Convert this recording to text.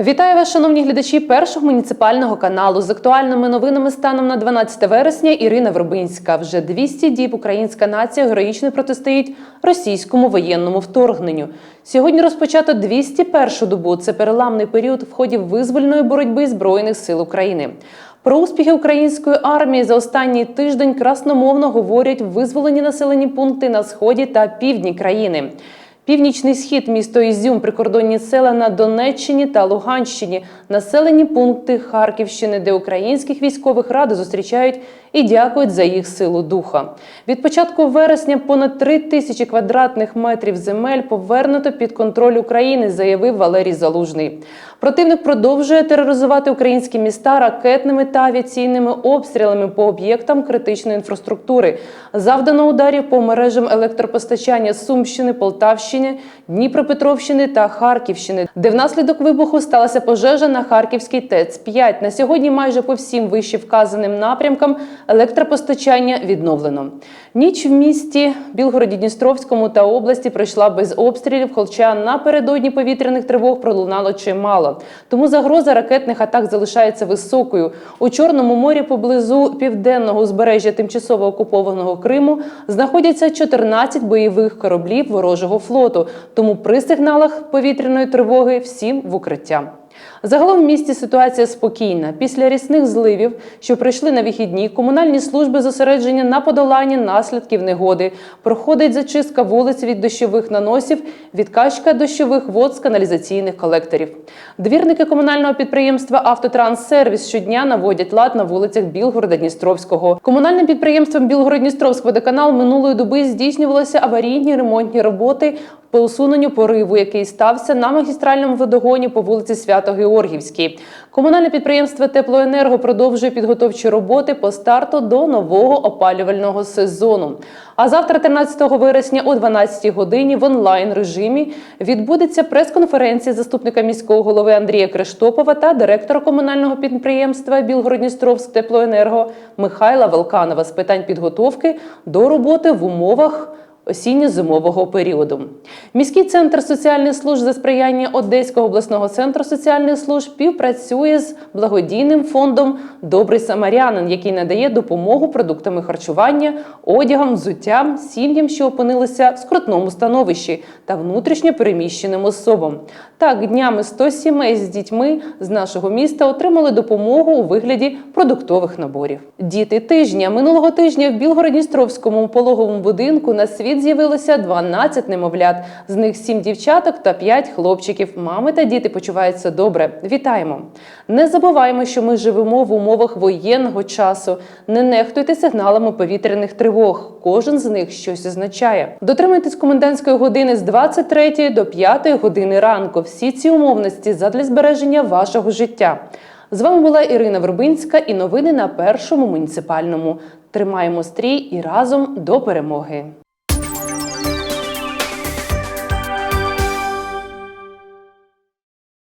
Вітаю вас, шановні глядачі першого муніципального каналу з актуальними новинами станом на 12 вересня. Ірина Вербинська. Вже 200 діб українська нація героїчно протистоїть російському воєнному вторгненню. Сьогодні розпочато 201-шу добу. Це переламний період в ході визвольної боротьби збройних сил України. Про успіхи української армії за останній тиждень красномовно говорять визволені населені пункти на сході та півдні країни. Північний схід, місто Ізюм, прикордонні села на Донеччині та Луганщині, населені пункти Харківщини, де українських військових ради зустрічають і дякують за їх силу духа. Від початку вересня понад три тисячі квадратних метрів земель повернуто під контроль України, заявив Валерій Залужний. Противник продовжує тероризувати українські міста ракетними та авіаційними обстрілами по об'єктам критичної інфраструктури. Завдано ударів по мережам електропостачання Сумщини, Полтавщини, Дніпропетровщини та Харківщини, де внаслідок вибуху сталася пожежа на Харківській ТЕЦ 5 На сьогодні майже по всім вище вказаним напрямкам електропостачання відновлено. Ніч в місті Білгороді Дністровському та області пройшла без обстрілів, хоча напередодні повітряних тривог пролунало чимало. Тому загроза ракетних атак залишається високою. У Чорному морі поблизу південного узбережжя тимчасово окупованого Криму знаходяться 14 бойових кораблів ворожого флоту. Тому при сигналах повітряної тривоги всім в укриття. Загалом в місті ситуація спокійна. Після рісних зливів, що прийшли на вихідні, комунальні служби зосереджені на подоланні наслідків негоди. Проходить зачистка вулиць від дощових наносів, відкачка дощових вод з каналізаційних колекторів. Двірники комунального підприємства Автотранссервіс щодня наводять лад на вулицях Білгорода Дністровського. Комунальним підприємством Білгород-Дністровськ водоканал минулої доби здійснювалися аварійні ремонтні роботи по усуненню пориву, який стався на магістральному водогоні по вулиці Свято-Георгівській. Комунальне підприємство Теплоенерго продовжує підготовчі роботи по старту до нового опалювального сезону. А завтра, 13 вересня, о 12 годині в онлайн режимі відбудеться прес-конференція заступника міського голови Андрія Криштопова та директора комунального підприємства Білгородністровськ Теплоенерго Михайла Велканова з питань підготовки до роботи в умовах осінньо-зимового періоду. Міський центр соціальних служб за сприяння Одеського обласного центру соціальних служб співпрацює з благодійним фондом Добрий самарянин, який надає допомогу продуктами харчування, одягом, взуттям, сім'ям, що опинилися в скрутному становищі та внутрішньо переміщеним особам. Так, днями 100 сімей з дітьми з нашого міста отримали допомогу у вигляді продуктових наборів. Діти тижня минулого тижня в Білгородністровському пологовому будинку на світ з'явилося 12 немовлят. З них 7 дівчаток та 5 хлопчиків. Мами та діти почуваються добре. Вітаємо! Не забуваємо, що ми живемо в умовах воєнного часу. Не нехтуйте сигналами повітряних тривог. Кожен з них щось означає. Дотримуйтесь комендантської години з 23 до 5 години ранку. Всі ці умовності задля збереження вашого життя. З вами була Ірина Вербинська і новини на першому муніципальному. Тримаємо стрій і разом до перемоги.